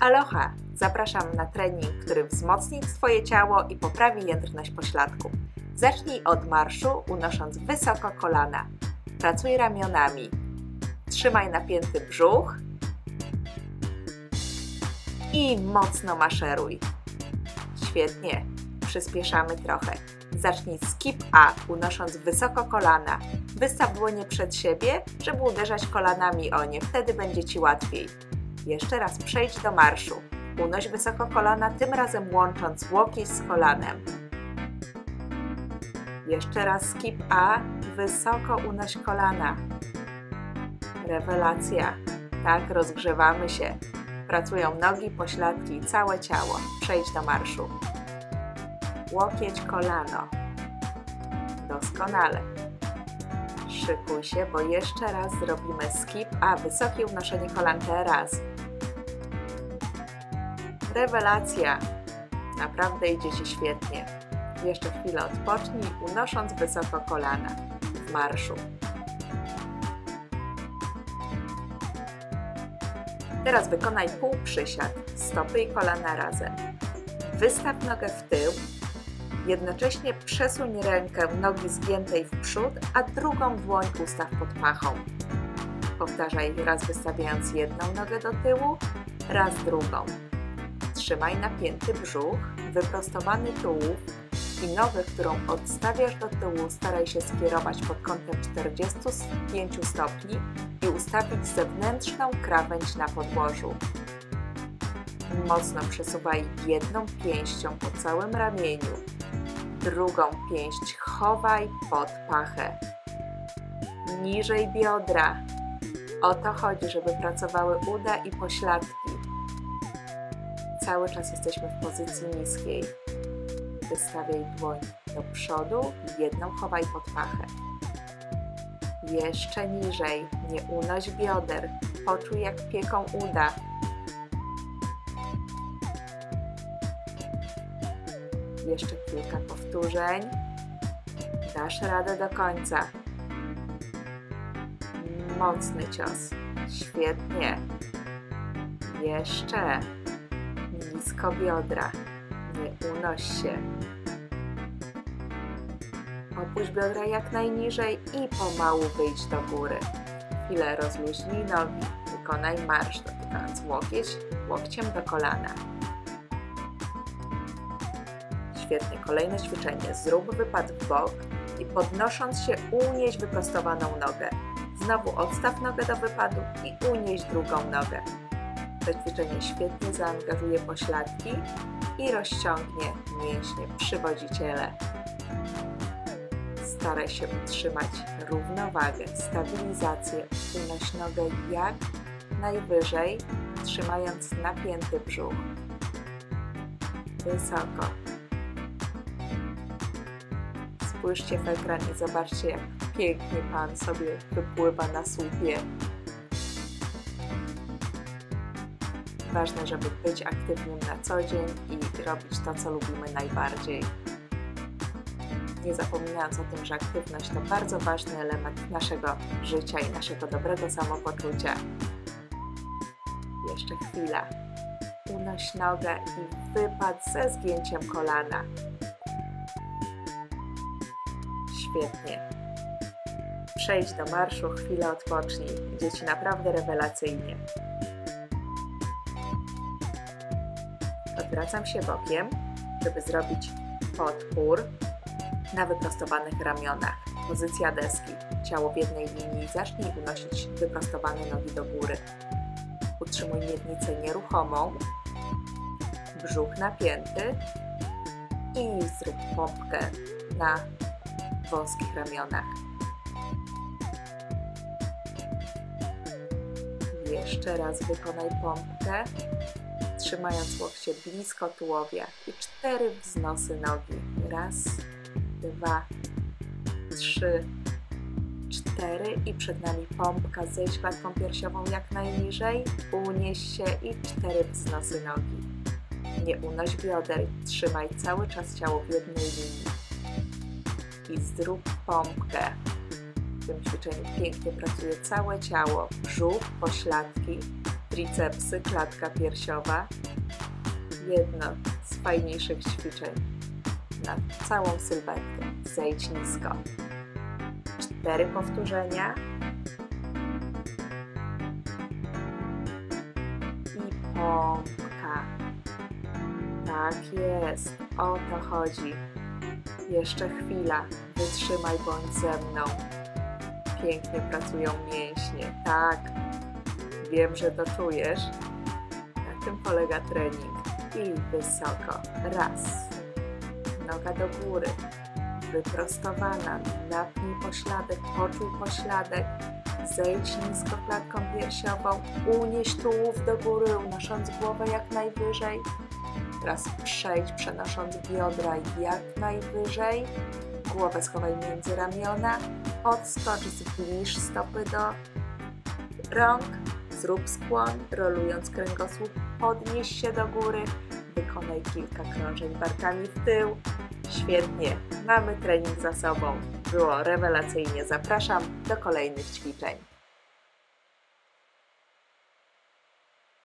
Aloha! Zapraszam na trening, który wzmocni Twoje ciało i poprawi jędrność pośladku. Zacznij od marszu, unosząc wysoko kolana. Pracuj ramionami. Trzymaj napięty brzuch i mocno maszeruj. Świetnie. Przyspieszamy trochę. Zacznij skip A, unosząc wysoko kolana. Wystaw dłonie przed siebie, żeby uderzać kolanami o nie, wtedy będzie Ci łatwiej. Jeszcze raz przejdź do marszu. Unoś wysoko kolana, tym razem łącząc łokieć z kolanem. Jeszcze raz skip A, wysoko unoś kolana. Rewelacja. Tak, rozgrzewamy się. Pracują nogi, pośladki i całe ciało. Przejdź do marszu. Łokieć, kolano. Doskonale. Szykuj się, bo jeszcze raz zrobimy skip, a wysokie unoszenie kolan teraz. Rewelacja! Naprawdę idzie Ci świetnie. Jeszcze chwilę odpocznij, unosząc wysoko kolana w marszu. Teraz wykonaj pół przysiad, stopy i kolana razem. Wystaw nogę w tył, jednocześnie przesuń rękę nogi zgiętej w przód, a drugą dłoń ustaw pod pachą. Powtarzaj raz wystawiając jedną nogę do tyłu, raz drugą. Trzymaj napięty brzuch, wyprostowany tułów i nogę, którą odstawiasz do tyłu, staraj się skierować pod kątem 45 stopni i ustawić zewnętrzną krawędź na podłożu. Mocno przesuwaj jedną pięścią po całym ramieniu, drugą pięść chowaj pod pachę. Niżej biodra. O to chodzi, żeby pracowały uda i pośladki. Cały czas jesteśmy w pozycji niskiej. Wystawiaj dłoń do przodu, jedną chowaj pod pachę. Jeszcze niżej, nie unoś bioder, poczuj jak pieką uda. Jeszcze kilka powtórzeń. Dasz radę do końca. Mocny cios. Świetnie. Jeszcze. Nisko biodra. Nie unoś się. Opuść biodra jak najniżej i pomału wyjdź do góry. Chwilę rozluźnij nogi. Wykonaj marsz, dotykając łokieć łokciem do kolana. Świetnie. Kolejne ćwiczenie. Zrób wypad w bok i podnosząc się unieś wyprostowaną nogę. Znowu odstaw nogę do wypadu i unieś drugą nogę. To ćwiczenie świetnie zaangażuje pośladki i rozciągnie mięśnie przywodziciele. Staraj się utrzymać równowagę, stabilizację. Unoś nogę jak najwyżej, trzymając napięty brzuch. Wysoko. Spójrzcie w ekran i zobaczcie, jak pięknie Pan sobie wypływa na słupie. Ważne, żeby być aktywnym na co dzień i robić to, co lubimy najbardziej. Nie zapominając o tym, że aktywność to bardzo ważny element naszego życia i naszego dobrego samopoczucia. Jeszcze chwila. Unoś nogę i wypad ze zgięciem kolana. Świetnie. Przejdź do marszu, chwilę odpocznij. Idzie Ci naprawdę rewelacyjnie. Odwracam się bokiem, żeby zrobić podpór na wyprostowanych ramionach. Pozycja deski. Ciało w jednej linii. Zacznij unosić wyprostowane nogi do góry. Utrzymuj miednicę nieruchomą. Brzuch napięty. I zrób pompkę na wąskich ramionach. Jeszcze raz wykonaj pompkę, trzymając łokcie blisko tułowia i cztery wznosy nogi. Raz, dwa, trzy, cztery i przed nami pompka. Zejdź klatką piersiową jak najniżej, unieś się i cztery wznosy nogi. Nie unoś bioder, trzymaj cały czas ciało w jednej linii i zrób pompkę. W tym ćwiczeniu pięknie pracuje całe ciało, brzuch, pośladki. tricepsy, klatka piersiowa. Jedno z fajniejszych ćwiczeń na całą sylwetkę. Zejdź nisko. Cztery powtórzenia. I pompka. Tak jest, o to chodzi. Jeszcze chwila, wytrzymaj bądź ze mną. Pięknie pracują mięśnie, tak. Wiem, że to czujesz. Na tym polega trening. I wysoko. Raz. Noga do góry. Wyprostowana. Napnij pośladek, poczuj pośladek. Zejdź nisko klatką piersiową. Unieś tułów do góry, unosząc głowę jak najwyżej. Teraz przejdź, przenosząc biodra jak najwyżej. Głowę schowaj między ramiona. Odskocz, zbliż stopy do rąk. Zrób skłon, rolując kręgosłup. Podnieś się do góry. Wykonaj kilka krążeń barkami w tył. Świetnie, mamy trening za sobą. Było rewelacyjnie. Zapraszam do kolejnych ćwiczeń.